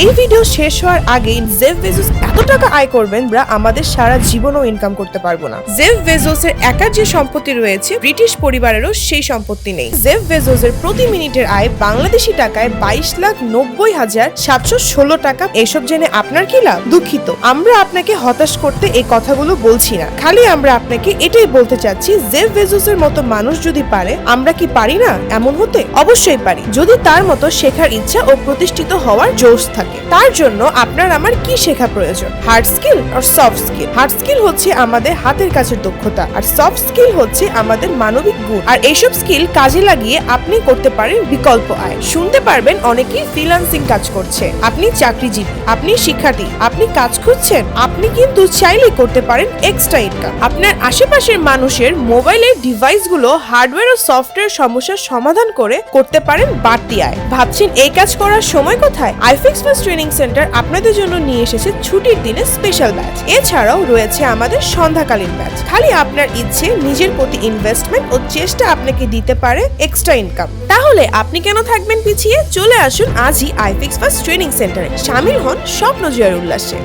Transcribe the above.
এই ভিডিও শেষ হওয়ার আগেই জেফ বেজোস এত টাকা আয় করবেন যা আমাদের সারা জীবনও ইনকাম করতে পারব না। জেফ বেজোসের একার যে সম্পত্তি রয়েছে, ব্রিটিশ পরিবারেরও সেই সম্পত্তি নেই। জেফ বেজোসের প্রতি মিনিটের আয় বাংলাদেশি টাকায় বাইশ লাখ নব্বই হাজার সাতশো ষোলো টাকা। এসব জেনে আপনার কি লাভ? দুঃখিত। আমরা আপনাকে হতাশ করতে এই কথাগুলো বলছি না। খালি আমরা আপনাকে এটাই বলতে চাচ্ছি জেফ বেজোসের মতো মানুষ যদি পারে, আমরা কি পারি না? এমন হতে? অবশ্যই পারি। যদি তার মতো শেখার ইচ্ছা ও প্রতিষ্ঠিত হওয়ার জোশ থাকে। তার জন্য আপনার আমার কি শেখা প্রয়োজন? হার্ড স্কিল আর সফট স্কিল হার্ড স্কিল হচ্ছে আমাদের হাতের কাছের দক্ষতা আর সফট স্কিল হচ্ছে আমাদের মানবিক গুণ। আর এইসব স্কিল কাজে লাগিয়ে আপনি করতে পারেন বিকল্প আয়। শুনতে পারবেন অনেকেই ফ্রিল্যান্সিং কাজ করছে। আপনি চাকরিজীবী, আপনি শিক্ষার্থী, আপনি কাজ খুঁজছেন, আপনি কিন্তু চাইলেই করতে পারেন এক্সট্রা ইনকাম আপনার আশেপাশের মানুষের মোবাইলের ডিভাইসগুলো হার্ডওয়্যার ও সফটওয়্যার সমস্যার সমাধান করে করতে পারেন বাড়তি আয়। ভাবছেন এই কাজ করার সময় কোথায়? আইফিক্স ফার্স্ট ট্রেনিং সেন্টার আপনাদের জন্য নিয়ে এসেছে ছুটির দিনে স্পেশাল ব্যাচ এছাড়াও রয়েছে আমাদের সন্ধ্যাকালীন ব্যাচ খালি আপনার ইচ্ছে, নিজের প্রতি ইনভেস্টমেন্ট ও চেষ্টা আপনাকে দিতে পারে এক্সট্রা ইনকাম তাহলে আপনি কেন থাকবেন পিছিয়ে? চলে আসুন আজই আইফিক্স ফার্স্ট ট্রেনিং সেন্টারে সামিল হন স্বপ্ন জয়ের উল্লাসে।